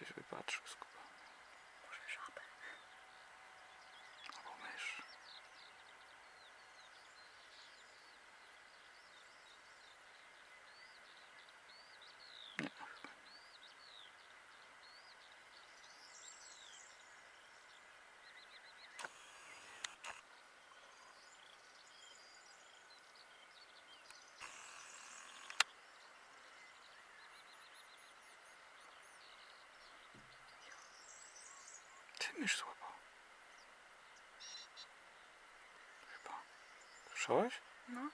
Coś wypatrzył. Mysz złapał. Chyba. Słyszałeś? No.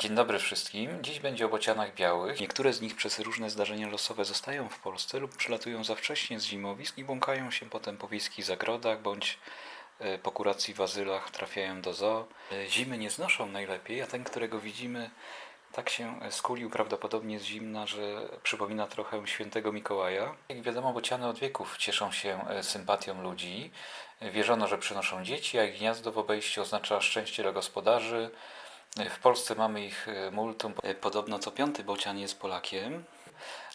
Dzień dobry wszystkim. Dziś będzie o bocianach białych. Niektóre z nich przez różne zdarzenia losowe zostają w Polsce lub przylatują za wcześnie z zimowisk i błąkają się potem po wiejskich zagrodach bądź e, po kuracji w azylach trafiają do zoo. E, Zimy nie znoszą najlepiej, a ten, którego widzimy, tak się skulił prawdopodobnie z zimna, że przypomina trochę świętego Mikołaja. Jak wiadomo, bociany od wieków cieszą się e, sympatią ludzi. Wierzono, że przynoszą dzieci, a ich gniazdo w obejściu oznacza szczęście dla gospodarzy. W Polsce mamy ich e, multum. E, Podobno co piąty bocian jest Polakiem.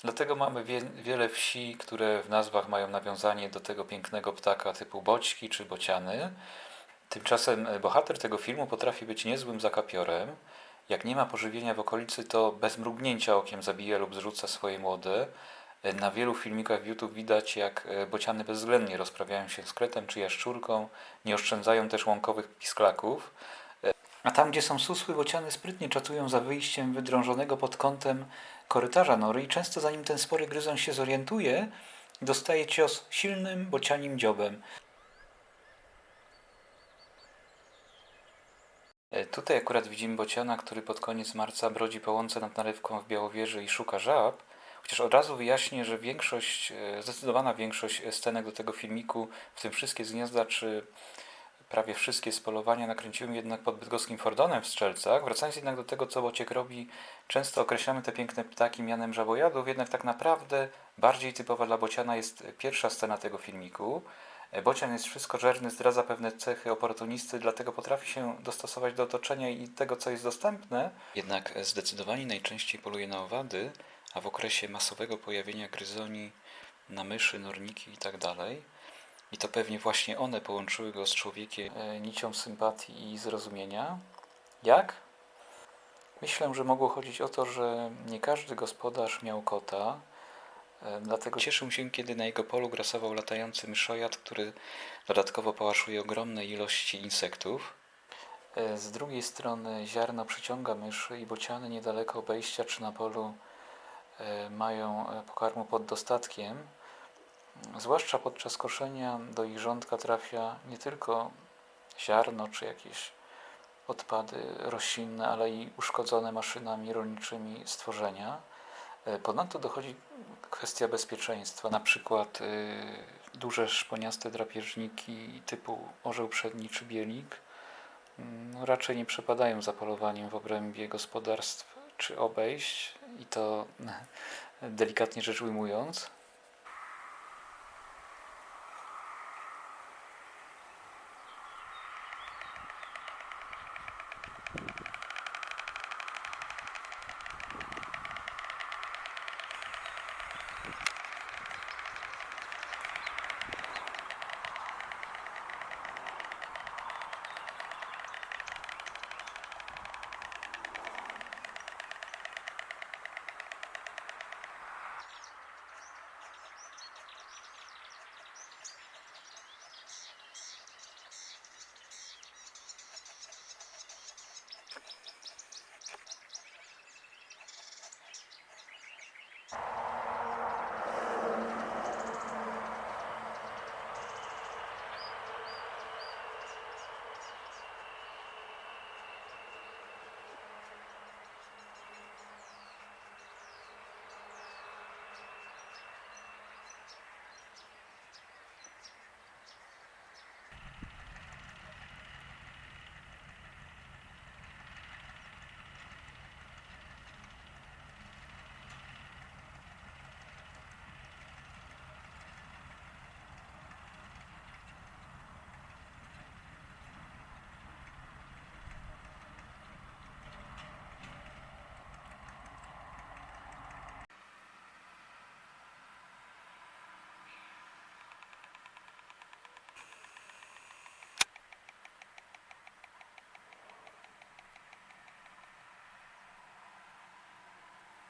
Dlatego mamy wie, wiele wsi, które w nazwach mają nawiązanie do tego pięknego ptaka typu boćki czy bociany. Tymczasem e, bohater tego filmu potrafi być niezłym zakapiorem. Jak nie ma pożywienia w okolicy, to bez mrugnięcia okiem zabija lub zrzuca swoje młode. Na wielu filmikach w YouTube widać, jak bociany bezwzględnie rozprawiają się z kretem czy jaszczurką, nie oszczędzają też łąkowych pisklaków. A tam, gdzie są susły, bociany sprytnie czatują za wyjściem wydrążonego pod kątem korytarza nory i często zanim ten spory gryzon się zorientuje, dostaje cios silnym bocianim dziobem. E, Tutaj akurat widzimy bociana, który pod koniec marca brodzi po łące nad narywką w Białowieży i szuka żab. Chociaż od razu wyjaśnię, że większość, e, zdecydowana większość scenek do tego filmiku, w tym wszystkie z gniazda czy prawie wszystkie z polowania nakręciłem jednak pod bydgoskim Fordonem w Strzelcach. Wracając jednak do tego, co Bociek robi, często określamy te piękne ptaki mianem żabojadów, jednak tak naprawdę bardziej typowa dla Bociana jest pierwsza scena tego filmiku. Bocian jest wszystkożerny, zdradza pewne cechy oportunisty, dlatego potrafi się dostosować do otoczenia i tego, co jest dostępne. Jednak zdecydowanie najczęściej poluje na owady, a w okresie masowego pojawienia gryzoni na myszy, norniki itd. I to pewnie właśnie one połączyły go z człowiekiem e, nicią sympatii i zrozumienia. Jak? Myślę, że mogło chodzić o to, że nie każdy gospodarz miał kota, e, dlatego cieszył się, kiedy na jego polu grasował latający myszojad, który dodatkowo pałaszuje ogromne ilości insektów. E, Z drugiej strony ziarno przyciąga myszy i bociany niedaleko obejścia czy na polu mają pokarmu pod dostatkiem. Zwłaszcza podczas koszenia do ich rządka trafia nie tylko ziarno czy jakieś odpady roślinne, ale i uszkodzone maszynami rolniczymi stworzenia. E, Ponadto dochodzi kwestia bezpieczeństwa, na przykład y, duże szponiaste drapieżniki typu orzeł przedni czy bielik mm, raczej nie przepadają za polowaniem w obrębie gospodarstw czy obejść i to delikatnie rzecz ujmując.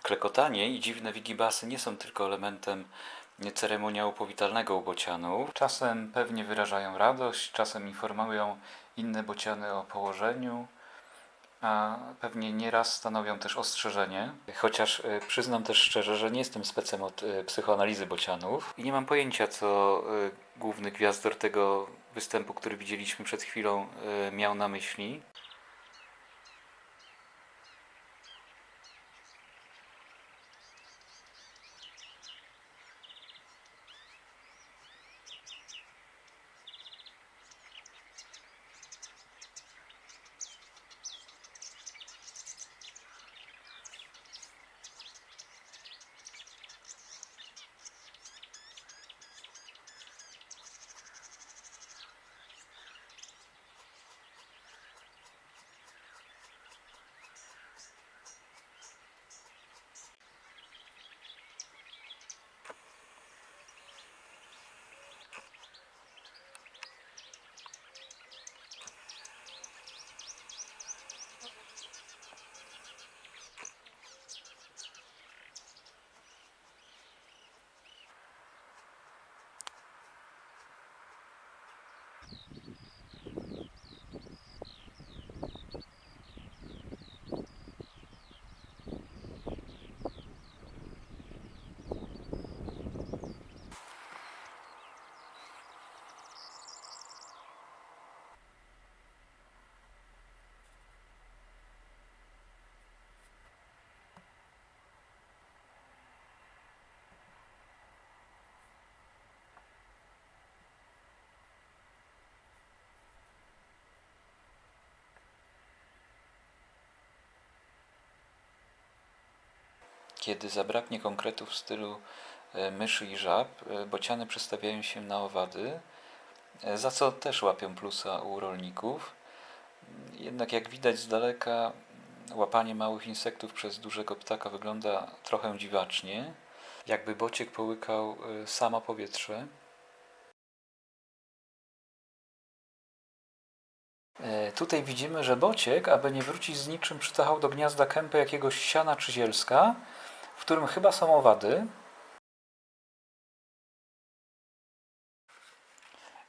Klekotanie i dziwne wigibasy nie są tylko elementem ceremoniału powitalnego u bocianów. Czasem pewnie wyrażają radość, czasem informują inne bociany o położeniu, a pewnie nieraz stanowią też ostrzeżenie. Chociaż y, przyznam też szczerze, że nie jestem specem od y, psychoanalizy bocianów i nie mam pojęcia, co y, główny gwiazdor tego występu, który widzieliśmy przed chwilą, miał na myśli. Kiedy zabraknie konkretów w stylu e, myszy i żab, e, bociany przestawiają się na owady, e, za co też łapią plusa u rolników. Jednak jak widać z daleka, łapanie małych insektów przez dużego ptaka wygląda trochę dziwacznie, jakby bociek połykał samo powietrze. Tutaj widzimy, że bociek, aby nie wrócić z niczym, przytachał do gniazda kępy jakiegoś siana czy zielska, którym chyba są owady.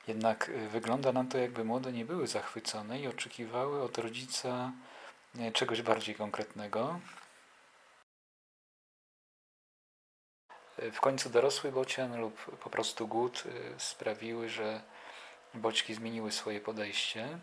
Jednak y, wygląda nam to, jakby młode nie były zachwycone i oczekiwały od rodzica y, czegoś bardziej konkretnego. Y, W końcu dorosły bocian lub po prostu głód sprawiły, że boćki zmieniły swoje podejście.